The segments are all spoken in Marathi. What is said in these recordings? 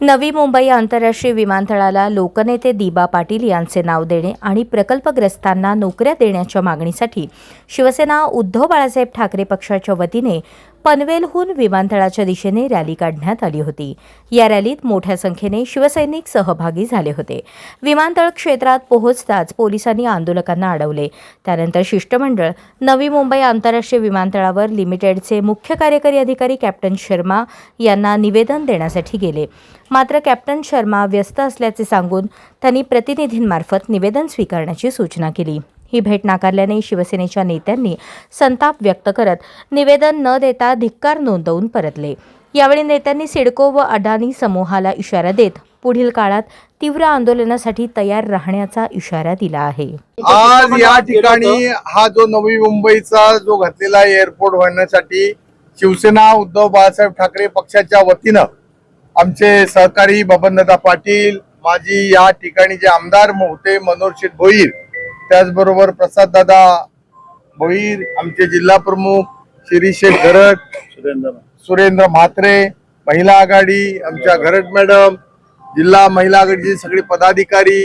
नवी मुंबई आंतरराष्ट्रीय विमानतळाला लोकनेते दिबा पाटील यांचे नाव देणे आणि प्रकल्पग्रस्तांना नोकऱ्या देण्याच्या मागणीसाठी शिवसेना उद्धव बाळासाहेब ठाकरे पक्षाच्या वतीने पनवेलहून विमानतळाच्या दिशेने रॅली काढण्यात आली होती. या रॅलीत मोठ्या संख्येने शिवसैनिक सहभागी झाले होते. विमानतळ क्षेत्रात पोहोचताच पोलिसांनी आंदोलकांना अडवले. त्यानंतर शिष्टमंडळ नवी मुंबई आंतरराष्ट्रीय विमानतळावर लिमिटेडचे मुख्य कार्यकारी अधिकारी कॅप्टन शर्मा यांना निवेदन देण्यासाठी गेले. मात्र कॅप्टन शर्मा व्यस्त असल्याचे सांगून त्यांनी प्रतिनिधींमार्फत निवेदन स्वीकारण्याची सूचना केली. ही भेट नाकारल्याने शिवसेनेच्या नेत्यांनी संताप व्यक्त करत निवेदन न देता धिक्कार नोंदवून परतले. यावेळी नेत्यांनी सिडको व अडाणी समूहाला इशारा देत पुढील काळात तीव्र आंदोलनासाठी तयार राहण्याचा इशारा दिला आहे. आज या ठिकाणी हा जो नवी मुंबईचा जो घातलेला एअरपोर्ट होण्यासाठी शिवसेना उद्धव बाळासाहेब ठाकरे पक्षाच्या वतीनं आमचे सहकारी बबनदादा पाटील माजी या ठिकाणी जे आमदार होते मनोहर भोईर त्याचबरोबर प्रसाद दादा भोईर आमचे जिल्हा प्रमुख शिरीष घरट सुरेंद्र म्हात्रे महिला आघाडी आमच्या घरट मॅडम जिल्हा महिला आघाडीचे सगळे पदाधिकारी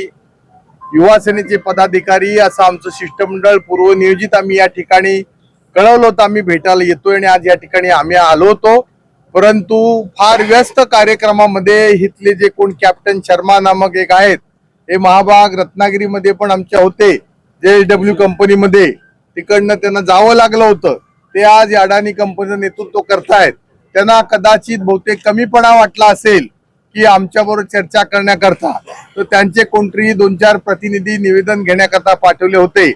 युवा सेनेचे पदाधिकारी असं आमचं शिष्टमंडळ पूर्वनियोजित आम्ही या ठिकाणी कळवलं होतं आम्ही भेटायला येतोय आणि आज या ठिकाणी आम्ही आलो होतो. परंतु फार व्यस्त कार्यक्रमामध्ये इथले जे कोण कॅप्टन शर्मा नामक एक आहेत हे महाभाग रत्नागिरीमध्ये पण आमच्या होते. जे डब्ल्यू कंपनीमध्ये तिकडनं त्यांना जावं लागलं होतं ते आज अडाणी कंपनीचं नेतृत्व करतायत. त्यांना कदाचित बहुतेक कमीपणा वाटला असेल की आमच्याबरोबर चर्चा करण्याकरता. तर त्यांचे कोणतरी दोन चार प्रतिनिधी निवेदन घेण्याकरता पाठवले होते.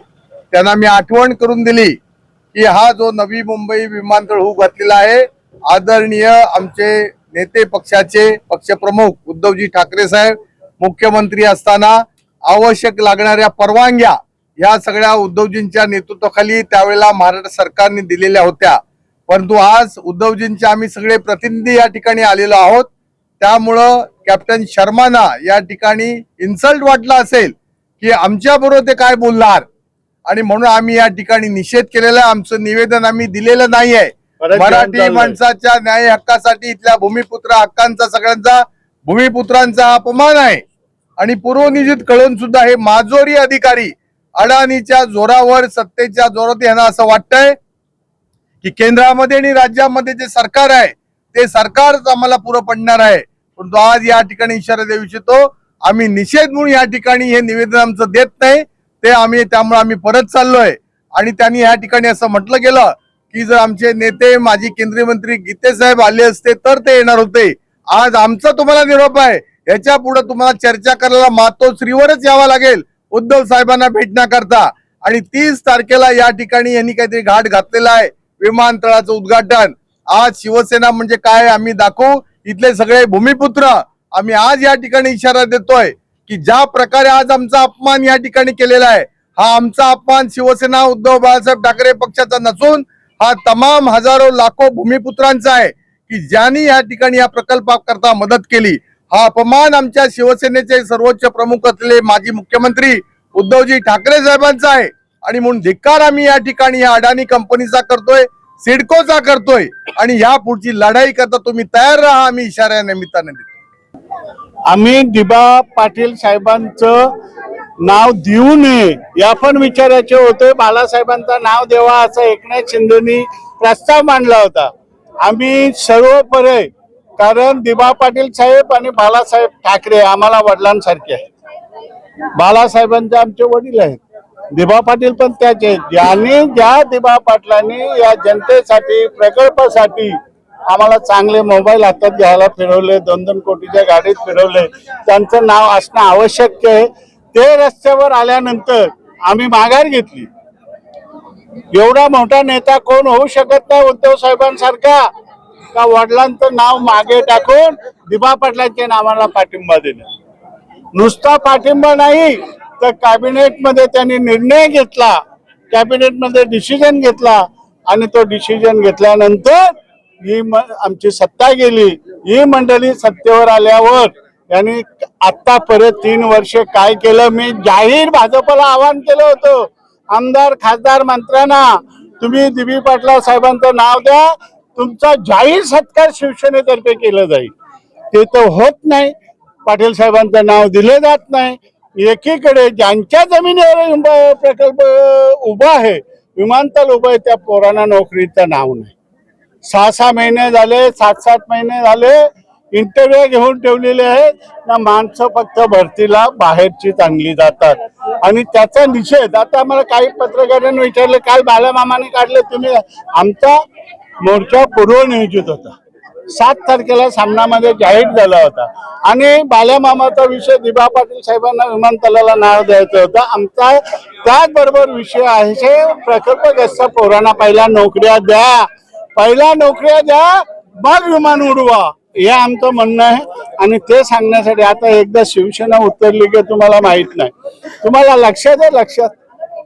त्यांना मी आठवण करून दिली की हा जो नवी मुंबई विमानतळ होऊ घातलेला आहे आदरणीय आमचे नेते पक्षाचे पक्षप्रमुख उद्धवजी ठाकरे साहेब मुख्यमंत्री असताना आवश्यक लागणाऱ्या परवानग्या या सगळ्या उद्धवजींच्या नेतृत्वाखाली त्यावेळेला महाराष्ट्र सरकारने दिलेल्या होत्या. परंतु आज उद्धवजींचे आम्ही सगळे प्रतिनिधी या ठिकाणी आलेलो आहोत. त्यामुळं कॅप्टन शर्माना या ठिकाणी इन्सल्ट वाटला असेल की आमच्या बरोबर ते काय बोलणार? आणि म्हणून आम्ही या ठिकाणी निषेध केलेला आमचं निवेदन आम्ही दिलेलं नाही आहे मराठी. माणसाच्या न्याय हक्कासाठी इथल्या भूमिपुत्र हक्कांचा सगळ्यांचा भूमिपुत्रांचा अपमान आहे. आणि पूर्वनियोजित कळून सुद्धा हे माजोरी अधिकारी अडाणीच्या जोरावर सत्तेच्या जोरात यांना असं वाटतंय की केंद्रामध्ये आणि राज्यामध्ये जे सरकार आहे ते सरकारच आम्हाला पुरं पडणार आहे. परंतु आज या ठिकाणी इशारा देऊ इच्छितो आम्ही निषेध म्हणून या ठिकाणी हे निवेदन आमचं देत नाही. ते आम्ही त्यामुळे आम्ही परत चाललोय. आणि त्यांनी या ठिकाणी असं म्हटलं गेलं की जर आमचे नेते माजी केंद्रीय मंत्री गीते साहेब आले असते तर ते येणार होते. आज आमचा तुम्हाला निरोप आहे. याच्यापुढे तुम्हाला चर्चा करायला मातोश्रीवरच यावं लागेल. उद्धव साहेबांना भेटण्याकरता आणि तीस तारखेला या ठिकाणी यांनी काहीतरी घाट घातलेला आहे विमानतळाचं उद्घाटन. आज शिवसेना म्हणजे काय आम्ही दाखवू? इथले सगळे भूमिपुत्र आम्ही आज या ठिकाणी इशारा देतोय की ज्या प्रकारे आज आमचा अपमान या ठिकाणी केलेला आहे हा आमचा अपमान शिवसेना उद्धव बाळासाहेब ठाकरे पक्षाचा नसून हा तमाम हजारो लाखो भूमिपुत्रांचा आहे की ज्यांनी या ठिकाणी या प्रकल्पाकरता मदत केली. हा अपमान आमच्या शिवसेनेचे सर्वोच्च प्रमुख असलेले माजी मुख्यमंत्री उद्धवजी ठाकरे साहेबांचा आहे. आणि म्हणून धिक्कार आम्ही या ठिकाणी या अडाणी कंपनीचा करतोय सिडकोचा करतोय. आणि या पुढची लढाई करता तुम्ही तयार राहा आम्ही इशारा निमित्ताने देतो. आम्ही दिबा पाटील साहेबांचं नाव देऊ नये या पण विचारायचे होते. बाळासाहेबांचं नाव देवा असं एकनाथ शिंदेनी प्रस्ताव मांडला होता. आम्ही सर्वपरे कारण दिबा पाटील साहेब आणि बालासाहेब ठाकरे आम्हाला वडिलांसारखे आहेत. बालासाहेबांचे आमचे वडील आहेत. दिबा पाटील पण त्याचे ज्यांनी ज्या दिबा पाटलांनी या जनतेसाठी प्रकल्पासाठी आम्हाला चांगले मोबाईल हातात घ्यायला फिरवले दोन दोन कोटीच्या गाडीत फिरवले त्यांचं नाव असणं आवश्यक आहे. ते रस्त्यावर आल्यानंतर आम्ही माघार घेतली. एवढा मोठा नेता कोण होऊ शकत नाही उद्धव साहेबांसारखा. का वडिलांचं नाव मागे टाकून दिबा पाटलांच्या नावाला पाठिंबा दिला. नुसता पाठिंबा नाही तर कॅबिनेटमध्ये त्यांनी निर्णय घेतला कॅबिनेटमध्ये डिसिजन घेतला आणि तो डिसिजन घेतल्यानंतर ही आमची सत्ता गेली. ही मंडळी सत्तेवर आल्यावर यांनी आता परत तीन वर्ष काय केलं मी जाहीर भाजपला आवाहन केलं होतं. आमदार खासदार मंत्र्यांना तुम्ही दिबी पाटला साहेबांचं नाव द्या तुमचा जाहीर सत्कार शिवसेनेतर्फे केलं जाईल. ते तर होत नाही. पाटील साहेबांचं नाव दिलं जात नाही. एकीकडे ज्यांच्या जमिनीवर प्रकल्प उभा आहे विमानतळ उभं आहे त्या पोरांना नोकरीचं नाव नाही. सहा सहा महिने झाले सात सात महिने झाले इंटरव्ह्यू घेऊन ठेवलेले आहेत. ना माणसं फक्त भरतीला बाहेरची चांगली जातात. आणि त्याचा निषेध आता मला काही पत्रकारांनी विचारलं काल बालामामाने काढले तुम्ही आमचा मोर्चा पूर्वनियोजित होता. सात तारखेला सामनामध्ये जाहीर झाला होता. आणि बाल्यामामाचा विषय दिबा पाटील साहेबांना विमानतळाला नाव द्यायचं होतं. आमचा त्याचबरोबर विषय आहे प्रकल्पग्रस्त पोरांना पहिला नोकऱ्या द्या. पहिला नोकऱ्या द्या मग विमान उडवा. हे आमचं म्हणणं आहे. आणि ते सांगण्यासाठी आता एकदा शिवसेना उतरली की तुम्हाला माहीत नाही. तुम्हाला लक्षात आहे? लक्षात.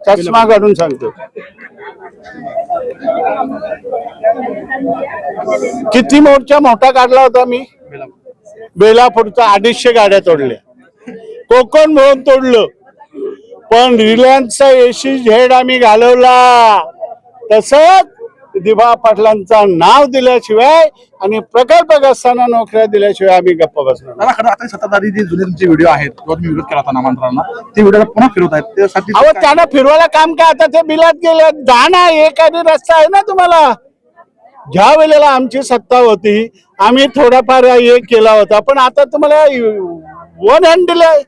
चष्मा काढून सांगतो. किती मोर्चा मोठा काढला होता मी? बेलापूरचा अडीचशे गाड्या तोडल्या. कोकण भवन तोडलं. पण रिलायन्सचा एसी झेड आम्ही घालवला. तसंच दिभा पाटलांचं नाव दिल्याशिवाय आणि प्रकल्पग्रस्तांना नोकऱ्या दिल्याशिवाय आम्ही गप्प बसणार खरं आता सत्ताधारी जे जुने तुमचे व्हिडिओ आहेत किंवा तुम्ही विरोध केला होता नामांतरांना ते व्हिडिओ पुन्हा फिरवत आहेत. त्यासाठी अहो त्यांना फिरवायला काम काय? आता ते बिलात गेले. जा ना एखादी रस्ता आहे ना तुम्हाला? ज्या वेळेला आमची सत्ता होती आम्ही थोडाफार हे केला होता. पण आता तुम्हाला वन हँड दिलंय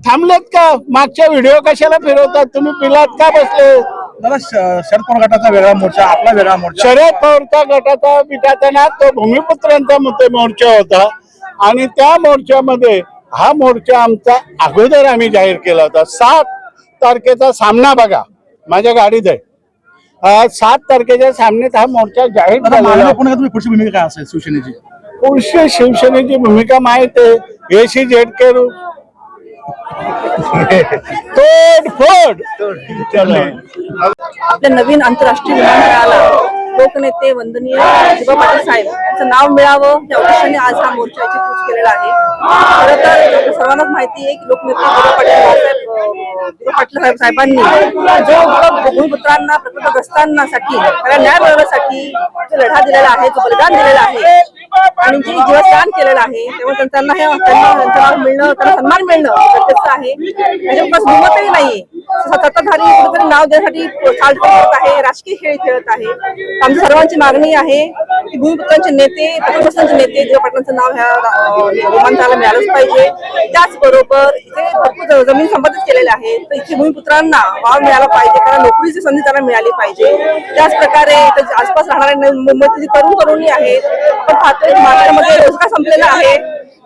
थांबलेत का? मागच्या व्हिडिओ कशाला फिरवतात? तुम्ही बिलात का बसले? दादा शरद पवार गटाचा वेगळा मोर्चा आपला वेगळा मोर्चा. शरद पवारचा गटाचा विटाताना तो भूमिपुत्रांचा मुद्दे मोर्चा होता. आणि त्या मोर्चामध्ये हा मोर्चा आमचा अगोदर आम्ही जाहीर केला होता. सात तारखेचा सामना बघा माझ्या गाडीत आहे. सात तारखेच्या सामन्यात हा मोर्चा जाहीर तुम्ही पुढची भूमिका काय असेल शिवसेनेची? पुरुष शिवसेनेची भूमिका माहीत आहे. एसी झेडकेरू तोड फोड चला. आपल्या नवीन आंतरराष्ट्रीय विमानतळाला लोकनेते वंदनीय पाटील साहेब यांचं नाव मिळावं या उद्देशाने आज हा मोर्चाची कूच केलेला आहे सर्वांनाच माहिती आहे की लोकनेते गुरु पाटील साहेब साहेबांनी जो उपक्रम भूमिपुत्रांना प्रकल्पग्रस्तांसाठी त्याला न्याय मिळवण्यासाठी जो लढा दिलेला आहे जो बलिदान दिलेला आहे आणि जे जीवस्दान केलेलं आहे तेव्हा त्यांना हे त्यांना मिळणं त्यांना सन्मान मिळणं गरजेचं आहे. त्याच्यापासून हिंमतही नाहीये. सत्ताधारी कुठेतरी नाव देण्यासाठी चालत करत आहे राजकीय खेळ खेळत आहे. आमची सर्वांची मागणी आहे की भूमिपुत्रांचे नेते प्रकल्पग्रस्तांचे नेते देव पाटलांचं नाव ह्या विमानतळाला मिळालंच पाहिजे. त्याचबरोबर इथे भरपूर जमीन संपादित केलेल्या आहे. तर इथे भूमिपुत्रांना वाव मिळाला पाहिजे कारण नोकरीची संधी त्यांना मिळाली पाहिजे. त्याच प्रकारे आसपास राहणाऱ्या न- तरुण तरुणी आहेत पण पाहतोय महाराष्ट्रामध्ये रोजगार संपलेला आहे.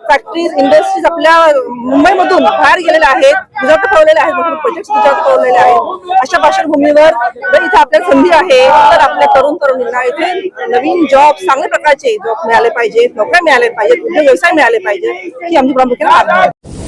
फॅक्टरीज इंडस्ट्रीज आपल्या मुंबईमधून बाहेर गेलेल्या आहेत. गुजरात पावलेले आहेत मोठे प्रोजेक्ट गुजरात पावलेले आहेत. अशा पार्श्वभूमीवर जर इथे आपल्याला संधी आहे तर आपल्या तरुण तरुणींना इथे नवीन जॉब चांगल्या प्रकारचे जॉब मिळाले पाहिजे नोकऱ्या मिळाल्या पाहिजेत व्यवसाय मिळाले पाहिजे ही आमची प्रामुख्याने